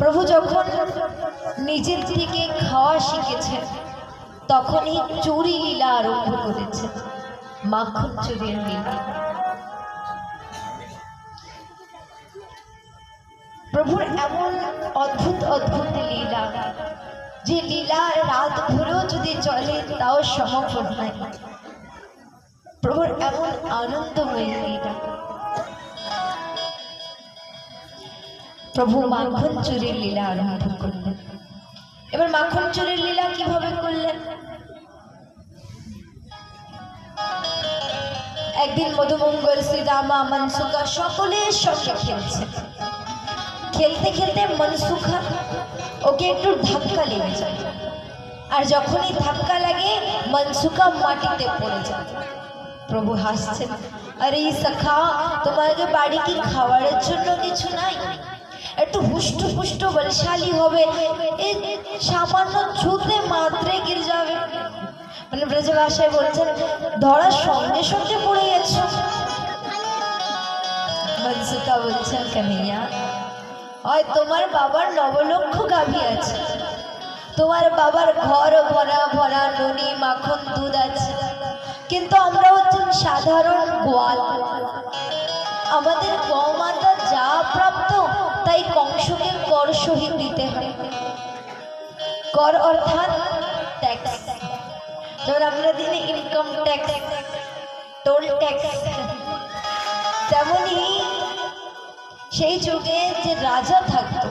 প্রভু যখন নিজের থেকে খাওয়া শিখেছেন, তখনই চুরি লীলা আরম্ভ করেছেন। মাখন চুরির লীলা। প্রভুর এমন অদ্ভুত অদ্ভুত লীলা যে লীলা রাত ভরেও যদি চলে, তাও সমাপন হয় প্রভুর এমন আনন্দময় লীলা। প্রভু মাখন চুরির লীলা আরম্ভ করলেন। এবার মাখন চুরির লীলা কীভাবে করলেন? একদিন মধুমঙ্গল শ্রীরামা মনসুকা সকলের সঙ্গে খেলছে। খেলতে খেলতে মনসুখা ওকে একটু ধাক্কা লেগে যায়। আর যখনই ধাক্কা লাগে, মনসুখা মাটিতে পড়ে যায়। প্রভু হাসছেন, আরে সখা তোমাকে বাড়ি কি খাওয়ারের জন্য কিছু নাই? একটু হুষ্ট পুষ্ট বলশালী হবে। সামান্য ছুতে মাত্রে গির যাবে। মানে ব্রজ ভাষায় বলছেন, ধরার সঙ্গে সঙ্গে পড়ে গেছো। বলছেন তোমার বাবার নবলক্ষ গাভী আছে। তোমার বাবার ঘর ভরা ভরা ননি মাখন দুধ আছে। কিন্তু আমরা হচ্ছেন সাধারণ গোয়াল। আমাদের গৌমাতা যা প্রাপ্ত তাই কংসকে কর সহিত দিতে হয়। কর অর্থাৎ ট্যাক্স যেমন আমরা দিনে ইনকাম ট্যাক্স টোল ট্যাক্স তেমনই সেই যুগে যে রাজা থাকতো,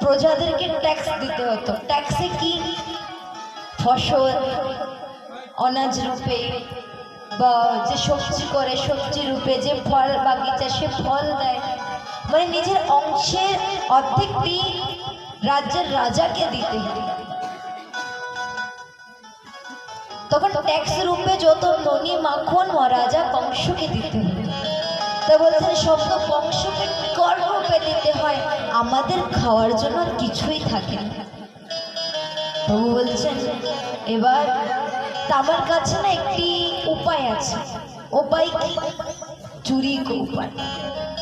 প্রজাদেরকে ট্যাক্স দিতে হতো। ট্যাক্সে কি? ফসল, অনাজ রূপে বা যে সবজি করে, সবজি রূপে যে ফল বাগিচা, সে ফল দেয়। মানে নিজের অংশের অর্ধেকটি রাজ্যের রাজাকে দিতে তখন ট্যাক্স রূপে যত ননি মাখন রাজা কংসকে দিতে তা বলছেন শব্দ কংসকে কর রূপে দিতে হয়, আমাদের খাওয়ার জন্য কিছুই থাকে প্রভু বলছেন, এবার আমার কাছে না একটি উপায় আছে। উপায় কি? চুরি উপায়।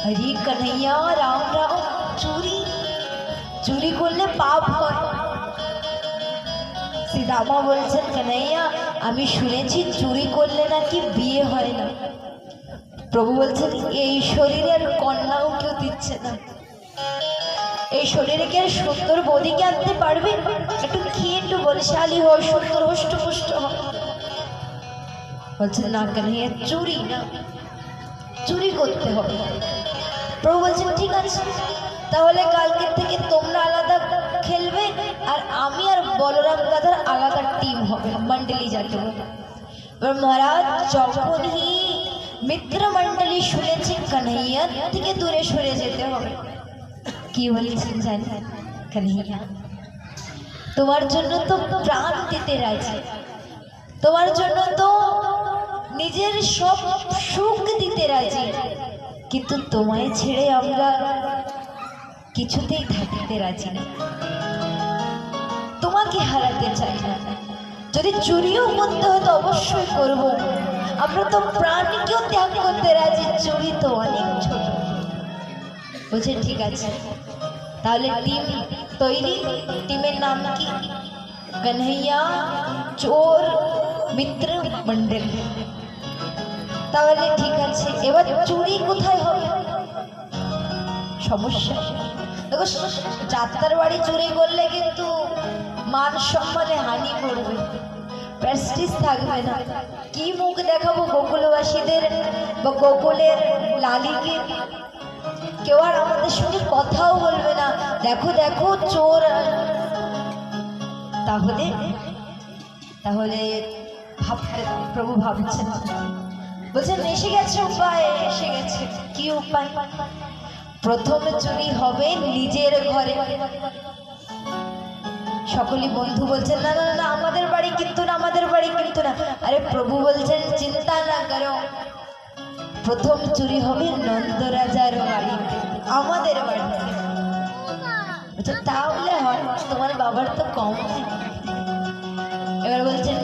হরি কন্হैया রাম রাম চুরি চুরি করলে পাপ হয় শ্রীরামা বলছেন কানাইয়া আমি শুনেছি চুরি করলে নাকি বিয়ে হয় না। প্রভু বলছেন, এই শরীরে আর কন্যাও কেউ দিচ্ছে না। এই শরীরে কি আর সুন্দর বদিকে আনতে পারবে? একটু খেয়ে একটু বলশালী হও, সুন্দর হষ্ট পুষ্ট হও। বলছেন, না কেন চুরি না। চুরি করতে হবে। প্রভু বলছেন, ঠিক আছে, তাহলে কালকে থেকে তোমরা আলাদা খেলবে আর আমি আর বলরাম গাধার আলাদা টিম হবে মন্ডলী যাকে এবার মহারাজ যখনই মিত্র মন্ডলী শুনেছে কানাইয়া থেকে দূরে সরে যেতে হবে। কি বলেছেন জানেন কানাইয়া তোমার জন্য তো প্রাণ দিতে রাজি। তোমার জন্য তো নিজের সব সুখ দিতে রাজি। কিন্তু তোমায় ছেড়ে আমরা কিছুতেই থাকতে রাজি না। তোমাকে হারাতে চাই না। যদি চুরিও করতে হয় তো অবশ্যই করব। আমরা তো প্রাণীকেও ত্যাগ করতে রাজি, চুরি তো অনেক ছোট। বুঝে ঠিক আছে? তাহলে টিম তৈরি। টিমের নাম কি? কনহैया চোর মিত্র মন্ডল তাহলে ঠিক আছে, এবার চুরি কোথায় হবে? সমস্যা। দেখো, যাত্রার বাড়ি চুরি করলে কিন্তু মান সম্মানে হানি করবে। প্রেস্টিজ থাকবে না। কি মুখ দেখাবো গোকুলবাসীদের বা গোকুলের লালিকে? কেউ আর আমাদের সঙ্গে কথাও বলবে না। দেখো দেখো, চোর। তাহলে তাহলে ভাবতে প্রভু ভাবছেন। বলছেন এসে গেছে উপায় এসে গেছে। কি উপায়? প্রথম চুরি হবে নিজের ঘরে। সকলে বন্ধু বলছেন না না না, আমাদের বাড়ি কিন্তু না আমাদের বাড়ি কিন্তু না। আরে প্রভু বলছেন চিন্তা না করো। প্রথম চুরি হবে নন্দরাজার বাড়িতে আমাদের বলছে তাহলে হয় তোমার বাবার তো কম। এবার বলছেন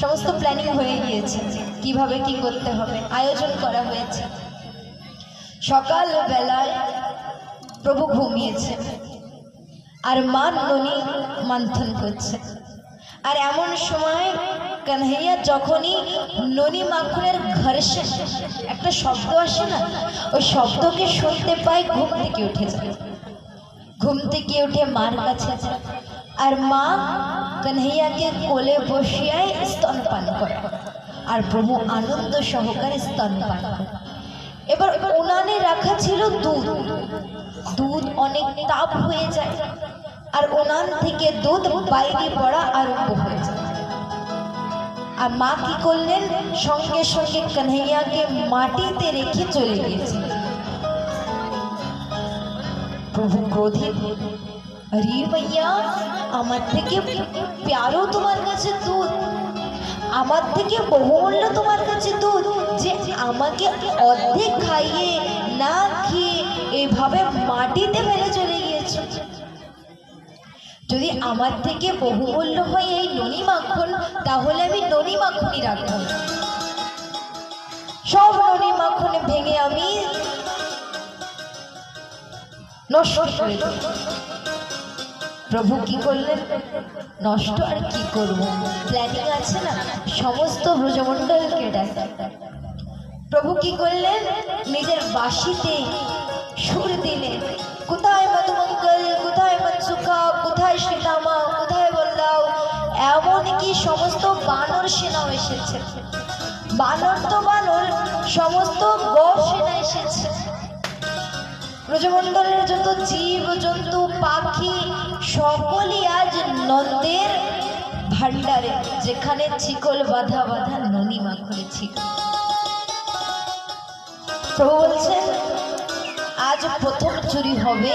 সমস্ত প্ল্যানিং হয়ে গিয়েছে। কীভাবে কি করতে হবে? আয়োজন করা হয়েছে। সকাল বেলায় প্রভু ঘুমিয়েছে। আর মা ননি মন্থন করছে। আর এমন সময় কানহাইয়া যখনই ননি মাখনের ঘর্ষণ একটা শব্দ আসে না, ওই শব্দকে শুনতে পায়, ঘুম থেকে উঠে যায়। ঘুম থেকে উঠে মার কাছে আর মা কানহাইয়াকে কোলে বসিয়ায় স্তনপান করে আর প্রভু আনন্দ সহকারে স্তনপান করে এবার উনানে রাখা ছিল দুধ দুধ অনেক তাপ হয়ে যায় আর উনান থেকে দুধ বাইরে পড়া আরম্ভ হয়ে যায় আর মা কি করলেন সঙ্গে সঙ্গে কানহাইয়াকে মাটিতে রেখে চলে গিয়েছিলেন প্রভু ক্রোধিত আরে ভাইয়া, আমার থেকে প্যারো তোমার কাছে দুধ আমার থেকে বহুমূল্য তোমার কাছে দুধ যে আমাকে অর্ধেক খাইয়ে না খেয়ে এভাবে মাটিতে ফেলে চলে গিয়েছো। যদি আমার থেকে বহুমূল্য হয় এই ননি মাখন, তাহলে আমি ননি মাখনই রাখব। সব ননি মাখনে ভেঙে আমি নষ্ট। প্রভু কি করলেন? নষ্ট আর কি করব? প্ল্যানিং আছে না? সমস্ত ব্রজমণ্ডলকে ডাকা। প্রভু কি করলেন? নিজের বাসিতে সুর দিলেন। কোথায় মধুমঙ্গল? কোথায় মনসুখা কোথায় শ্রীরামা কোথায় বললাও এমন কি সমস্ত বানর সেনাও এসেছে। বানর তো বানর, সমস্ত গ সেনা এসেছে। ব্রজমণ্ডলের যত জীব, জন্তু, পাখি, সকলই আজ নন্দের ভান্ডারে যেখানে চিকল বাধা বাধা ননি মাখনে চিকল প্রভু বলছেন, আজ প্রথম চুরি হবে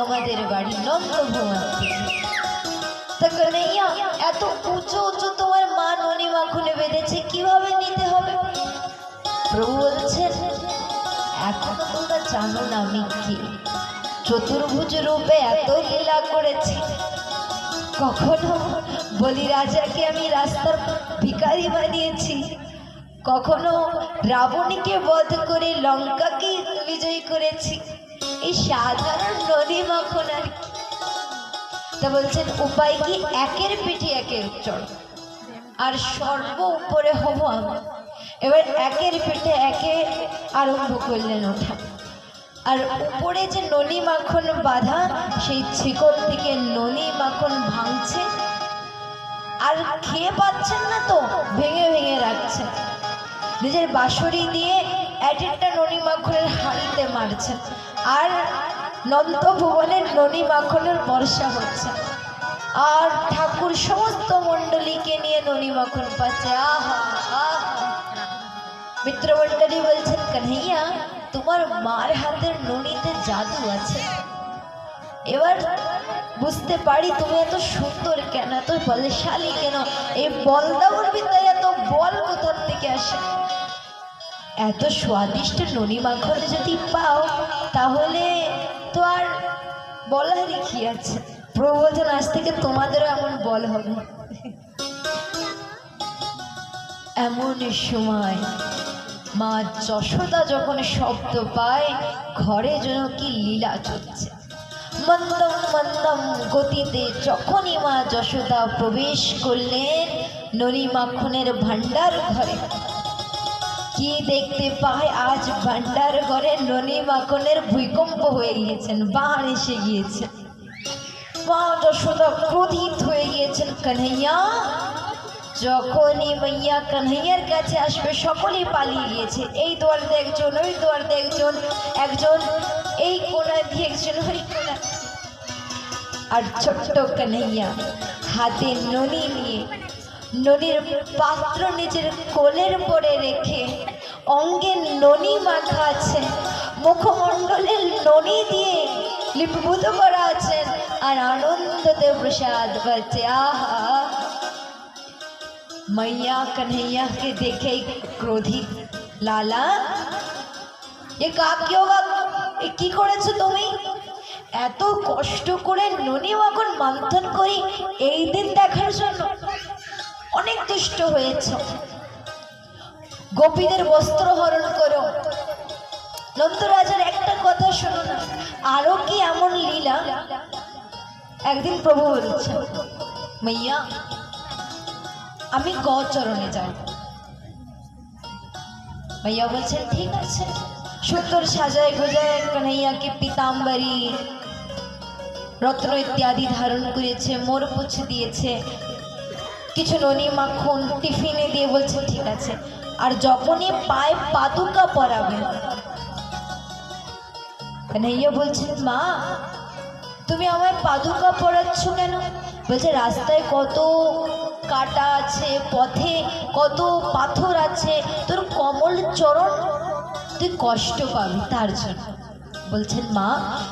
আমাদের বাড়ি নন্দ থেকে। এত উঁচু উঁচু তোমার মা ননি মাখনে বেঁধেছে, কীভাবে নিতে হবে? প্রভু তোমরা জানো না আমি কি চতুর্ভুজ রূপে এত লীলা করেছি। কখনো বলি রাজাকে আমি রাস্তার ভিকারি বানিয়েছি। কখনো রাবণীকে বধ করে লঙ্কাকে বিজয়ী করেছি। এই সাধারণ নদী মাখন আর কি। তা বলছেন, উপায় কি? একের পিঠে একের চড় আর সর্ব উপরে হব আমি। এবার একের পিঠে একে আরম্ভ করলেন ওঠা। আর উপরে যে ননি মাখন বাঁধা, সেই ছিকল থেকে ননি মাখন ভাঙছে। আর খেয়ে পাচ্ছেন না তো, ভেঙে ভেঙে রাখছেন নিজের বাঁশরি দিয়ে এক একটা ননি মাখনের হাঁড়িতে মারছে। আর নন্দ ভুবনের ননি মাখনের বর্ষা হচ্ছে। আর ঠাকুর সমস্ত মণ্ডলীকে নিয়ে ননি মাখন পাচ্ছে। আহা আহা। মিত্রমণ্ডলী বলছেন, কানহাইয়া তোমার মার হাতের ননিতে জাদু আছে। এবার বুঝতে পারি তুমি এত সুন্দর কেন, এত বলশালী কেন? এই বলদাউর ভিতরে এত বল কোথার থেকে আসে? এত স্বাদিষ্ট ননি মাখন যদি পাও, তাহলে তো আর বলারই কি আছে? প্রভু বলছেন আজ থেকে তোমাদেরও এমন বল হবে। এমন সময় মা যশোদা যখন শব্দ পায়, ঘরে যেন কি লীলা চলছে। মন্দম মন্দম গতিতে যখনই মা যশোদা প্রবেশ করলেন ননি মাখনের ভান্ডার ঘরে। কি দেখতে পায় আজ ভান্ডার ঘরে ননি মাখনের ভূমিকম্প হয়ে গিয়েছেন বান এসে গিয়েছেন মা যশোদা ক্রোধিত হয়ে গিয়েছেন কানহাইয়া যখনই মাইয়া কানহাইয়ার কাছে আসবে, সকলেই পালিয়ে গিয়েছে। এই দোয়ার দিয়ে একজন, ওই দোয়ার দিয়ে একজন একজন, এই কোনা দিয়ে একজন, ওই কোনা আর ছোট্ট কানহাইয়া, হাতে ননি নিয়ে, ননির পাত্র নিজের কোলের পরে রেখে, অঙ্গে ননি মাখা আছে, মুখমণ্ডলের ননি দিয়ে লিপিবদ্ধ করা আছেন আর আনন্দতে প্রসাদ পাচ্ছে। আহা! मैया कन्हैया के देखे क्रोधित লালা এ কাকে এ কি করেছো তুমি এত কষ্ট করে ননি মাখন মন্থন করি এই দিন দেখার জন্য অনেক দুষ্ট হয়েছ গোপীদের বস্ত্র হরণ করো নন্দরাজার একটা কথা শোনো না আরো কি এমন লীলা একদিন প্রভু বলছে মাইয়া আমি গচরণে যাই ভাইয়া বলছেন, ঠিক আছে। সুন্দর সাজায় গোজায় কানাইয়াকে পিতাম্বরী রত্ন ইত্যাদি ধারণ করেছে, মোর পুছে দিয়েছে। কিছু ননি মাখন টিফিনে দিয়ে বলছে, ঠিক আছে। আর যখনই পায়ে পাদুকা পরাবে কানাইয়া বলছেন, মা, তুমি আমায় পাদুকা পরাচ্ছ কেন? বলছে, রাস্তায় কত কাটা আছে, পথে কত পাথর আছে, তোর কমল চরণ তুই কষ্ট পাবি তার জন্য। বলছেন, মা,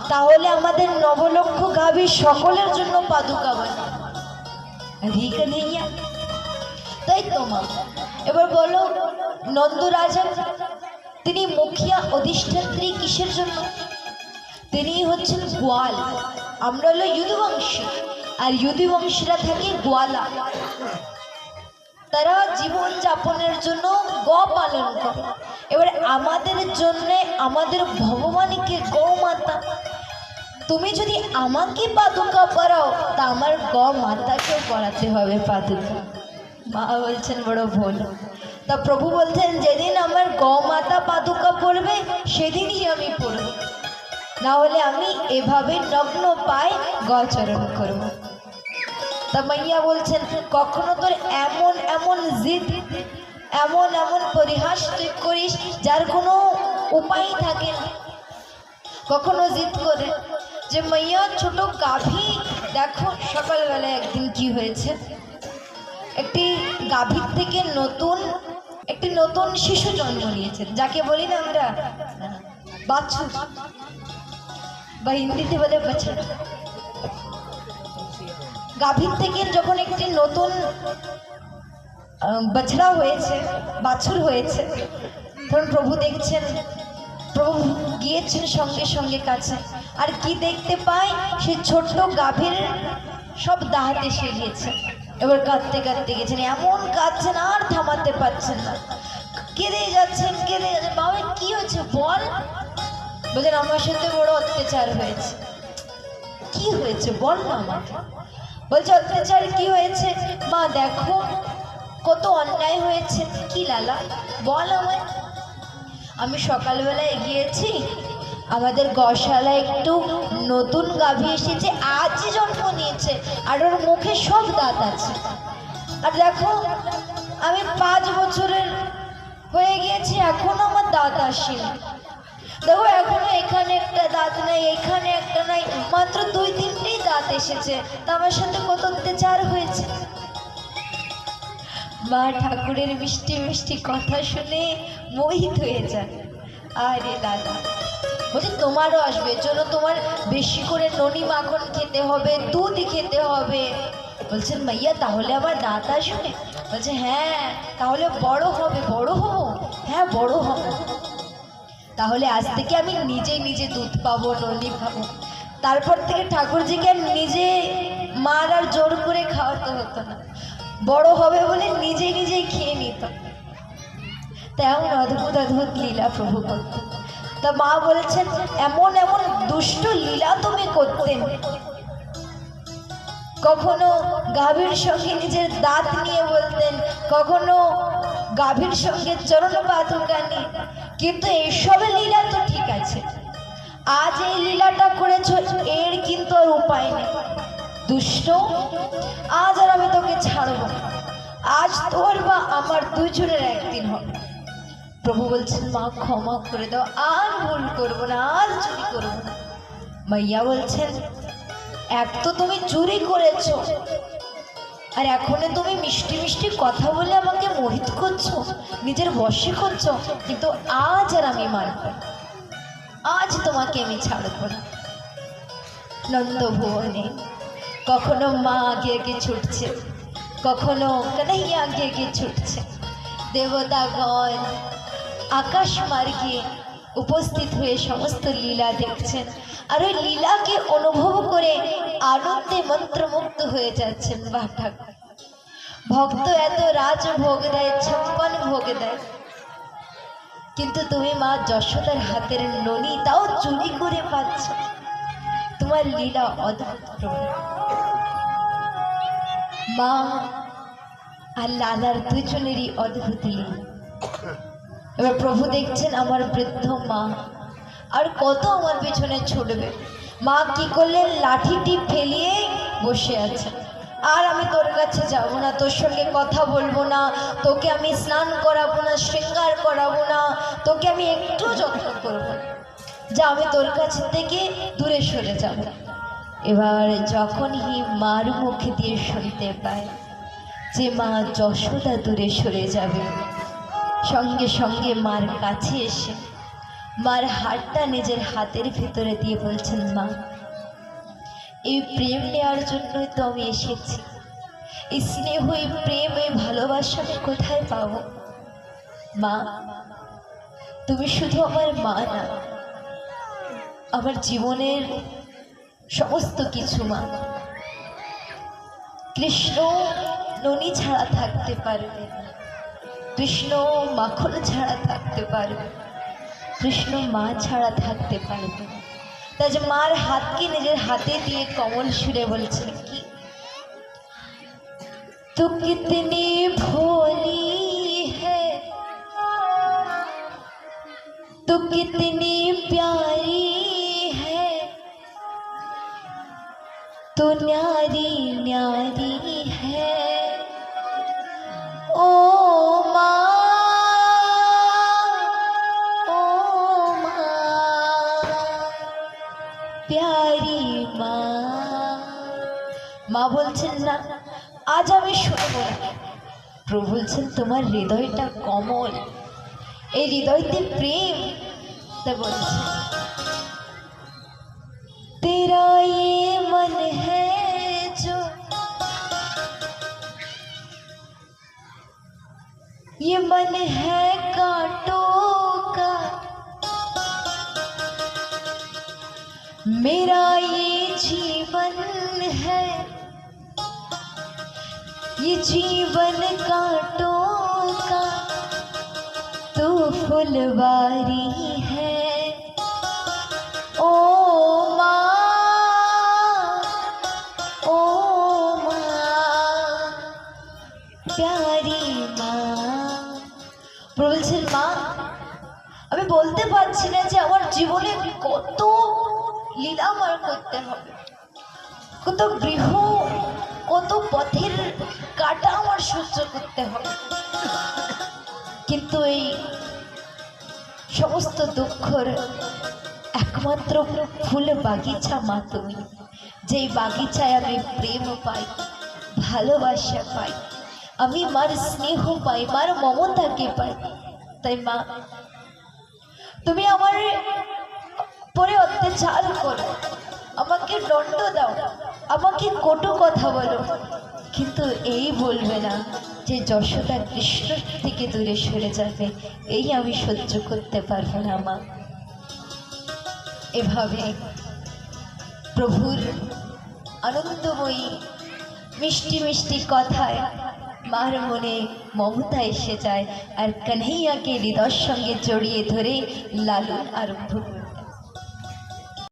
তাহলে আমাদের নবলক্ষ গাভী সকলের জন্য পাদুকা বানা রিক তাই তো, মা। এবার বলো নন্দরাজা তিনি মুখিয়া অধিষ্ঠাত্রী কিসের জন্য? তিনি হচ্ছেন গোয়াল আমরা হলো ইউদুবংশী আর ইউদুবংশীরা থাকে গোয়ালা। তারা জীবন যাপনের জন্য গ পালন করে। এবার আমাদের জন্য আমাদের ভগবানকে গৌমাতা তুমি যদি আমাকে পাদুকা পরাও, তা আমার গ মাতাকেও পড়াতে হবে পাদুকা। মা বলছেন, বড় ভুল। তা প্রভু বলছেন, যেদিন আমার গ মাতা পাদুকা পড়বে সেদিনই আমি পড়ব না হলে আমি এভাবে নগ্ন পায় গচরণ করব। তা মাইয়া বলছেন, কখনো তোর এমন এমন জিদ, এমন এমন পরিহাস তুই করিস যার কোনো উপায় থাকে না। কখনো জিদ করে। যে মাইয়া ছোট গাভী, দেখো সকালবেলায় একদিন কি হয়েছে? একটি গাভীর থেকে নতুন, একটি নতুন শিশু জন্ম নিয়েছে। যাকে বলি না আমরা? বাছুর। বা হিন্দিতে বলে বাছুর। গাভীর থেকে যখন একটি নতুন বাছড়া হয়েছে, বাছুর হয়েছে, তখন প্রভু দেখছেন, প্রভু গিয়েছেন সঙ্গে সঙ্গে কাছে। আর কি দেখতে পায়? সে ছোট্ট গাভীর সব দাহাতে সে গিয়েছে। এবার কাঁদতে কাঁদতে গেছেন এমন কাঁদছেন, আর থামাতে পারছেন না। কেঁদে যাচ্ছেন কেঁদে যাচ্ছেন। বাবা, কি হয়েছে? বল। বলছেন, আমার সাথে বড় অত্যাচার হয়েছে। কি হয়েছে? বল না আমাকে। বলছে, অত্যাচার কি হয়েছে? মা, দেখো, কত অন্যায় হয়েছে। কি লালা, বল আমায়। আমি সকালবেলায় গিয়েছি, আমাদের গশালায় একটু নতুন গাভী এসেছে, আজই জন্ম নিয়েছে, আর ওর মুখে সব দাঁত আছে। আর দেখো, আমি পাঁচ বছরের হয়ে গিয়েছি, এখনও আমার দাঁত আসেনি। দেখো, এখনও এখানে একটা দাঁত নাই, এখানে একটা নাই, মাত্র দুই তিনটেই দাঁত এসেছে। তা আমার সাথে কত অত্যাচার হয়েছে? মা ঠাকুরের মিষ্টি মিষ্টি কথা শুনে মোহিত হয়ে যায়। আরে দাদা বলছি তোমারও আসবে জন্য তোমার বেশি করে ননি মাখন খেতে হবে, দুধ খেতে হবে। বলছেন, মাইয়া, তাহলে আমার দাঁত আসবে? বলছে হ্যাঁ তাহলে বড় হবে, বড় হব হ্যাঁ বড় হব। তাহলে আজ থেকে আমি নিজে নিজে দুধ পাবো ননি পাবো। তারপর থেকে ঠাকুরজিকে নিজে মার আর জোর করে খাওয়াতে হতো না। বড় হবে বলে নিজে নিজেই খেয়ে নিত। তেমন অদ্ভুত অদ্ভুত লীলা প্রভু করতেন। তা মা বলেছেন, এমন এমন দুষ্ট লীলা তুমি করতেন কখনো গাভীর সঙ্গে নিজের দাঁত নিয়ে বলতেন, কখনো গাভীর সঙ্গে চরণ পাতুকানি কিন্তু এসবের লীলা তো ঠিক আছে। আজ এই লীলাটা করেছ, এর কিন্তু আর উপায় নেই। দুষ্ট, আজ আর আমি তোকে ছাড়ব। আজ তোর বা আমার দুজনের একদিন হবে। প্রভু বলছেন, মা, ক্ষমা করে দাও। আর ভুল করব না, আর চুরি করব না। মাইয়া বলছেন, এক তো তুমি চুরি করেছ আর এখনও তুমি মিষ্টি মিষ্টি কথা বলে আমাকে মোহিত করছ, নিজের বশে করছ, কিন্তু আজ আর আমি মানব। আজ তোমাকে আমি ছাড়ব না নন্দ ভুবনে কখনো মা আগে আগে ছুটছে, কখনো কানাইয়া আগে আগে ছুটছে দেবতাগণ আকাশ মার্গে উপস্থিত হয়ে সমস্ত লীলা দেখছেন। আর ওই লীলাকে অনুভব করে আনন্দে মন্ত্রমুগ্ধ হয়ে যাচ্ছেন বাহ ঠাকুর। ভক্ত এত রাজ ভোগ দেয় ছাপ্পান ভোগ দেয়। কিন্তু তুমি মা যশোদার হাতের ননি তাও চুরি করে পাচ্ছ। তোমার লীলা অদ্ভুত মা আর লালার দুজনেরই অদ্ভুত লীলা। এবার প্রভু দেখছেন আমার বৃদ্ধ মা। আর কত আমার পেছনে ছুটবে। মা কি করলেন? লাঠিটি ফেলিয়ে বসে আছে আর আমি তোর কাছে যাব না, তোর সঙ্গে কথা বলব না, তোকে আমি স্নান করাবো না, শৃঙ্গার করাবো না, তোকে আমি একটু যত্ন করব। যা আমি তোর কাছ থেকে দূরে সরে যাব। এবার যখনই মার মুখে দিয়ে শুনতে পায় যে মা যশোদা দূরে সরে যাবে সঙ্গে সঙ্গে মার কাছে এসে মার হাতটা নিজের হাতের ভিতরে দিয়ে বলছেন, মা, এই প্রেম নেওয়ার জন্যই তো আমি এসেছি। এই স্নেহ, এই প্রেম, এই ভালোবাসা আমি কোথায় পাবো? মা, তুমি শুধু আমার মা না, আমার জীবনের সমস্ত কিছু মা। কৃষ্ণ ননি ছাড়া থাকতে পারবে না। কৃষ্ণ মাখন ছাড়া থাকতে পারবে কৃষ্ণ মা ছাড়া থাকতে পারবে না তাই যে মার হাতকে নিজের হাতে দিয়ে কমল সুরে বলছেন কি তু কিতনি ভোলি है तू कितनी प्यारी है तू न्यारी न्यारी है প্রভু বলছেন তোমার হৃদয়টা কমল এই হৃদয়তে প্রেম তা বলছে তেরা ये मन है जो ये मन है कांटों का मेरा ये जीवन है ये जीवन कांटों का तू फुलवारी है ओ माँ ओ माँ প্যারি মা বলছেন মা আমি বলতে পারছি না যে আমার জীবনে কত লীলা আমার করতে হবে কত গৃহ কত পথের কাটা আমার সহ্য করতে হবে। কিন্তু এই সমস্ত দুঃখর একমাত্র ফুল বাগিচা মা তুমি। যেই বাগিচায় আমি প্রেম পাই, ভালোবাসা পাই, আমি মার স্নেহ পাই, মার মমতাকে পাই। তাই মা, তুমি আমার পরে অত্যাচার করো। আমাকে দণ্ড দাও, আমাকে কটু কথা বলো। কিন্তু এই বলবে না যে যশোদা কৃষ্ণ থেকে দূরে সরে যাবে। এই আমি সহ্য করতে পারব না, মা। এভাবে প্রভুর আনন্দময়ী, মিষ্টি মিষ্টি কথায় মার মনে মমতা এসে যায় আর কানহাইয়াকে হৃদয়ের সঙ্গে জড়িয়ে ধরে লালন আরম্ভ করে।